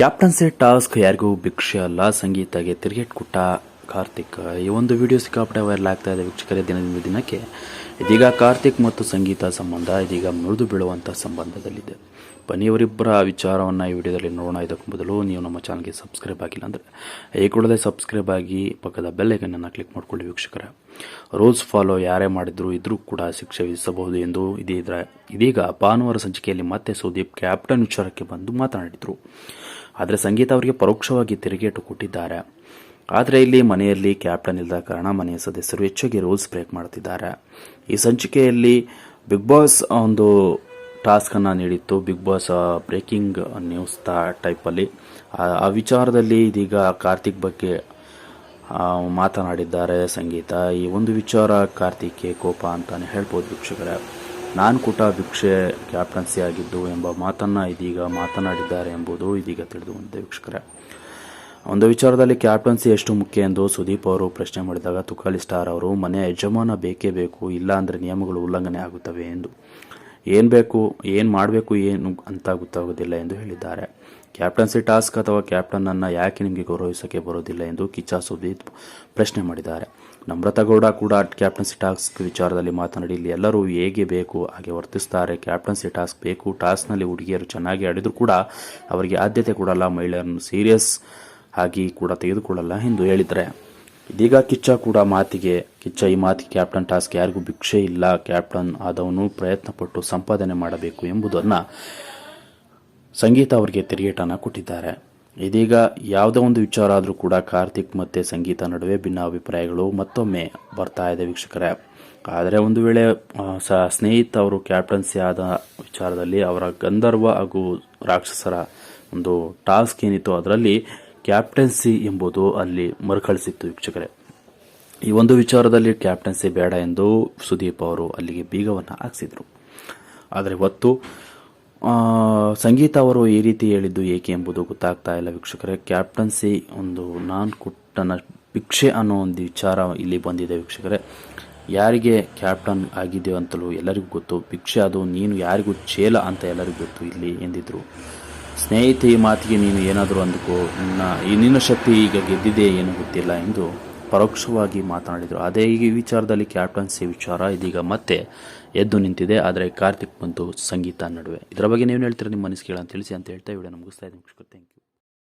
Captaincy task ಯಾರಿಗೂ ಭಿಕ್ಷೆ ಅಲ್ಲ. ಸಂಗೀತಗೆ ತಿರುಗೇಟ್ ಕೊಟ್ಟ ಕಾರ್ತಿಕ್. ಈ ಒಂದು ವಿಡಿಯೋ ಸಿಕ್ಕಾಪಟ್ಟೆ ವೈರಲ್ ಆಗ್ತಾ ಇದೆ ವೀಕ್ಷಕರೇ ದಿನದಿಂದ ದಿನಕ್ಕೆ. ಇದೀಗ ಕಾರ್ತಿಕ್ ಮತ್ತು ಸಂಗೀತ ಸಂಬಂಧ, ಇದೀಗ ಮುರಿದು ಬೀಳುವಂಥ ಸಂಬಂಧದಲ್ಲಿದೆ. ಬನ್ನಿ ಇವರಿಬ್ಬರ ವಿಚಾರವನ್ನು ಈ ವಿಡಿಯೋದಲ್ಲಿ ನೋಡೋಣ. ಇದಕ್ಕೂ ಮೊದಲು ನೀವು ನಮ್ಮ ಚಾನಲ್ಗೆ ಸಬ್ಸ್ಕ್ರೈಬ್ ಆಗಿಲ್ಲ ಅಂದರೆ, ಈ ಕೂಡಲೇ ಸಬ್ಸ್ಕ್ರೈಬ್ ಆಗಿ ಪಕ್ಕದ ಬೆಲ್ಲೈಕನ್ನು ಕ್ಲಿಕ್ ಮಾಡಿಕೊಳ್ಳಿ ವೀಕ್ಷಕರ. ರೂಲ್ಸ್ ಫಾಲೋ ಯಾರೇ ಮಾಡಿದ್ರು ಇದ್ರೂ ಕೂಡ ಶಿಕ್ಷೆ ವಿಧಿಸಬಹುದು ಎಂದು ಇದೀಗ ಭಾನುವಾರ ಸಂಚಿಕೆಯಲ್ಲಿ ಮತ್ತೆ ಸುದೀಪ್ ಕ್ಯಾಪ್ಟನ್ ವಿಚಾರಕ್ಕೆ ಬಂದು ಮಾತನಾಡಿದರು. ಆದರೆ ಸಂಗೀತ ಅವರಿಗೆ ಪರೋಕ್ಷವಾಗಿ ತಿರುಗೇಟು ಕೊಟ್ಟಿದ್ದಾರೆ. ಆದರೆ ಇಲ್ಲಿ ಮನೆಯಲ್ಲಿ ಕ್ಯಾಪ್ಟನ್ ಇಲ್ಲದ ಕಾರಣ ಮನೆಯ ಸದಸ್ಯರು ಹೆಚ್ಚಾಗಿ ರೂಲ್ಸ್ ಬ್ರೇಕ್ ಮಾಡ್ತಿದ್ದಾರೆ. ಈ ಸಂಚಿಕೆಯಲ್ಲಿ ಬಿಗ್ ಬಾಸ್ ಒಂದು ಟಾಸ್ಕನ್ನು ನೀಡಿತ್ತು. ಬಿಗ್ ಬಾಸ್ ಬ್ರೇಕಿಂಗ್ ನ್ಯೂಸ್ ತ ಟೈಪಲ್ಲಿ ಆ- ವಿಚಾರದಲ್ಲಿ ಇದೀಗ ಕಾರ್ತಿಕ್ ಬಗ್ಗೆ ಮಾತನಾಡಿದ್ದಾರೆ ಸಂಗೀತ. ಈ ಒಂದು ವಿಚಾರ ಕಾರ್ತಿಕ್ಗೆ ಕೋಪ ಅಂತಲೇ ಹೇಳ್ಬೋದು ವೀಕ್ಷಕರೇ. ನಾನು ಕೂಟ ಭಿಕ್ಷೆ ಕ್ಯಾಪ್ಟನ್ಸಿ ಆಗಿದ್ದು ಎಂಬ ಮಾತನ್ನು ಇದೀಗ ಮಾತನಾಡಿದ್ದಾರೆ ಎಂಬುದು ಇದೀಗ ತಿಳಿದು ಬಂದಿದೆ, ವೀಕ್ಷಕರೇ. ಒಂದು ವಿಚಾರದಲ್ಲಿ ಕ್ಯಾಪ್ಟನ್ಸಿ ಎಷ್ಟು ಮುಖ್ಯ ಎಂದು ಸುದೀಪ್ ಅವರು ಪ್ರಶ್ನೆ ಮಾಡಿದಾಗ, ತುಕಾಲಿ ಸ್ಟಾರ್ ಅವರು ಮನೆಯ ಯಜಮಾನ ಬೇಕೇ ಬೇಕು, ಇಲ್ಲ ಅಂದರೆ ನಿಯಮಗಳು ಉಲ್ಲಂಘನೆ ಆಗುತ್ತವೆ ಎಂದು. ಏನು ಬೇಕು, ಏನು ಮಾಡಬೇಕು, ಏನು ಅಂತ ಗೊತ್ತಾಗೋದಿಲ್ಲ ಎಂದು ಹೇಳಿದ್ದಾರೆ. ಕ್ಯಾಪ್ಟನ್ಸಿ ಟಾಸ್ಕ್ ಅಥವಾ ಅನ್ನ ಯಾಕೆ ನಿಮಗೆ ಗೌರವಿಸಕ್ಕೆ ಬರೋದಿಲ್ಲ ಎಂದು ಕಿಚ್ಚ ಸುದೀಪ್ ಪ್ರಶ್ನೆ ಮಾಡಿದ್ದಾರೆ. ನಮ್ರತಾ ಗೌಡ ಕೂಡ ಕ್ಯಾಪ್ಟನ್ಸಿ ಟಾಸ್ಕ್ ವಿಚಾರದಲ್ಲಿ ಮಾತನಾಡಿ, ಇಲ್ಲಿ ಎಲ್ಲರೂ ಹೇಗೆ ಬೇಕು, ಹಾಗೆ ವರ್ತಿಸ್ತಾರೆ, ಕ್ಯಾಪ್ಟನ್ಸಿ ಟಾಸ್ಕ್ ಬೇಕು, ಟಾಸ್ಕ್ನಲ್ಲಿ ಹುಡುಗಿಯರು ಚೆನ್ನಾಗಿ ಆಡಿದ್ರು ಕೂಡ ಅವರಿಗೆ ಆದ್ಯತೆ ಕೊಡಲ್ಲ, ಮಹಿಳೆಯರನ್ನು ಸೀರಿಯಸ್ ಆಗಿ ಕೂಡ ತೆಗೆದುಕೊಳ್ಳಲ್ಲ ಎಂದು ಹೇಳಿದರೆ ಇದೀಗ ಕಿಚ್ಚ ಕೂಡ ಮಾತಿಗೆ, ಕಿಚ್ಚ ಈ ಮಾತಿಗೆ ಕ್ಯಾಪ್ಟನ್ ಟಾಸ್ಕ್ ಯಾರಿಗೂ ಭಿಕ್ಷೆ ಇಲ್ಲ, ಕ್ಯಾಪ್ಟನ್ ಆದವನು ಪ್ರಯತ್ನಪಟ್ಟು ಸಂಪಾದನೆ ಮಾಡಬೇಕು ಎಂಬುದನ್ನು ಸಂಗೀತ ಅವರಿಗೆ ತಿರುಗೇಟನ್ನು ಕೊಟ್ಟಿದ್ದಾರೆ. ಇದೀಗ ಯಾವುದೋ ಒಂದು ವಿಚಾರ ಆದರೂ ಕೂಡ ಕಾರ್ತಿಕ್ ಮತ್ತು ಸಂಗೀತ ನಡುವೆ ಭಿನ್ನ ಅಭಿಪ್ರಾಯಗಳು ಮತ್ತೊಮ್ಮೆ ಬರ್ತಾ ಇದೆ ವೀಕ್ಷಕರೇ. ಆದರೆ ಒಂದು ವೇಳೆ ಸ ಸ್ನೇಹಿತ ಅವರು ಕ್ಯಾಪ್ಟನ್ಸಿ ಆದ ವಿಚಾರದಲ್ಲಿ ಅವರ ಗಂಧರ್ವ ಹಾಗೂ ರಾಕ್ಷಸರ ಒಂದು ಟಾಸ್ಕ್ ಏನಿತ್ತು ಅದರಲ್ಲಿ ಕ್ಯಾಪ್ಟನ್ಸಿ ಎಂಬುದು ಅಲ್ಲಿ ಮರುಕಳಿಸಿತ್ತು ವೀಕ್ಷಕರೇ. ಈ ಒಂದು ವಿಚಾರದಲ್ಲಿ ಕ್ಯಾಪ್ಟನ್ಸಿ ಬೇಡ ಎಂದು ಸುದೀಪ್ ಅವರು ಅಲ್ಲಿಗೆ ಬೀಗವನ್ನು ಹಾಕ್ಸಿದ್ರು. ಆದರೆ ಆ, ಸಂಗೀತ ಅವರು ಈ ರೀತಿ ಹೇಳಿದ್ದು ಏಕೆ ಎಂಬುದು ಗೊತ್ತಾಗ್ತಾ ಇಲ್ಲ ವೀಕ್ಷಕರೇ. ಕ್ಯಾಪ್ಟನ್ಸಿ ಒಂದು ನಾನ್ ಕುಟ್ಟನ ಭಿಕ್ಷೆ ಅನ್ನೋ ಒಂದು ವಿಚಾರ ಇಲ್ಲಿ ಬಂದಿದೆ ವೀಕ್ಷಕರೇ. ಯಾರಿಗೆ ಕ್ಯಾಪ್ಟನ್ ಆಗಿದೆಯೋ ಅಂತಲೂ ಎಲ್ಲರಿಗೂ ಗೊತ್ತು. ಭಿಕ್ಷೆ ಅದು ನೀನು ಯಾರಿಗೂ ಚೇಲ ಅಂತ ಎಲ್ಲರಿಗೂ ಗೊತ್ತು ಇಲ್ಲಿ ಎಂದಿದ್ರು. ಸ್ನೇಹಿತೆ ಮಾತಿಗೆ ನೀನು ಏನಾದರೂ ಅಂದುಕೋ, ನಿನ್ನ ನಿನ್ನ ಶಕ್ತಿ ಈಗ ಗೆದ್ದಿದೆ ಏನು ಗೊತ್ತಿಲ್ಲ ಎಂದು ಪರೋಕ್ಷವಾಗಿ ಮಾತನಾಡಿದರು. ಅದೇ ಈ ವಿಚಾರದಲ್ಲಿ ಕ್ಯಾಪ್ಟನ್ಸಿ ವಿಚಾರ ಇದೀಗ ಮತ್ತೆ ಎದ್ದು ನಿಂತಿದೆ. ಆದರೆ ಕಾರ್ತಿಕ್ ಮತ್ತು ಸಂಗೀತ ನಡುವೆ. ಇದರ ಬಗ್ಗೆ ನೀವು ಹೇಳ್ತೀರಾ? ನಿಮ್ಮ ಮನಸ್ಸಿಗೆ ಅಂತ ತಿಳಿಸಿ ಅಂತ ಹೇಳ್ತಾ ವಿಡಿಯೋ ಮುಗಿಸ್ತಾ ಇದ್ದೀನಿ. Thank you